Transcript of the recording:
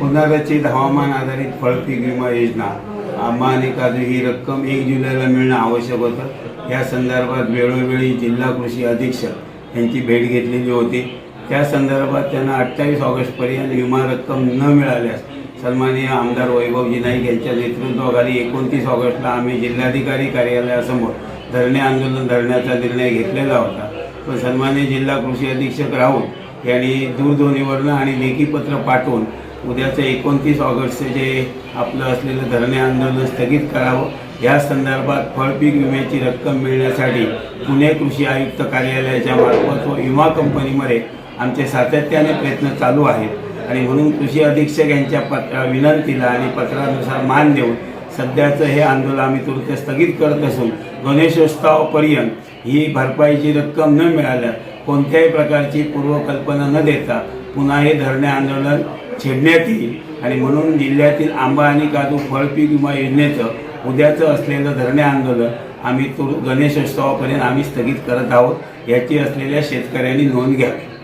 पुनर्रचित हवामान आधारित फळपीक विमा योजना. आम्हाने आणि काजू ही रक्कम एक जुलैला मिळणं आवश्यक होतं. या संदर्भात वेळोवेळी जिल्हा कृषी अधीक्षक यांची भेट घेतलेली होती. त्या संदर्भात त्यांना अठ्ठावीस ऑगस्टपर्यंत विमा रक्कम न मिळाल्यास सन्माननीय आमदार वैभवजी नाईक यांच्या नेतृत्वाखाली एकोणतीस ऑगस्टला आम्ही जिल्हाधिकारी कार्यालयासमोर धरणे आंदोलन धरण्याचा निर्णय घेतलेला होता. पण सन्माननीय जिल्हा कृषी अधीक्षक राहुल यांनी दूरध्वनीवरनं आणि लेखी पत्र पाठवून उद्याचं एकोणतीस ऑगस्टचं जे आपलं असलेलं धरणे आंदोलन स्थगित करावं या संदर्भात फळपीक विम्याची रक्कम मिळण्यासाठी पुणे कृषी आयुक्त कार्यालयाच्या मार्फत व विमा कंपनीमध्ये आमचे सातत्याने प्रयत्न चालू आहेत. आणि म्हणून कृषी अधीक्षक यांच्या पत्र विनंतीला आणि पत्रानुसार मान देऊन सध्याचं हे आंदोलन आम्ही तुर्त स्थगित करत असून गणेशोत्सवापर्यंत ही भरपाईची रक्कम न मिळाल्या कोणत्याही प्रकारची पूर्वकल्पना न देता पुन्हा हे धरणे आंदोलन छेडण्यात येईल आणि म्हणून जिल्ह्यातील आंबा आणि काजू फळपीक विमा योजनेचं उद्याचं असलेलं धरणे आंदोलन आम्ही तो गणेशोत्सवापर्यंत आम्ही स्थगित करत आहोत. याची असलेल्या शेतकऱ्यांनी नोंद घ्यावी.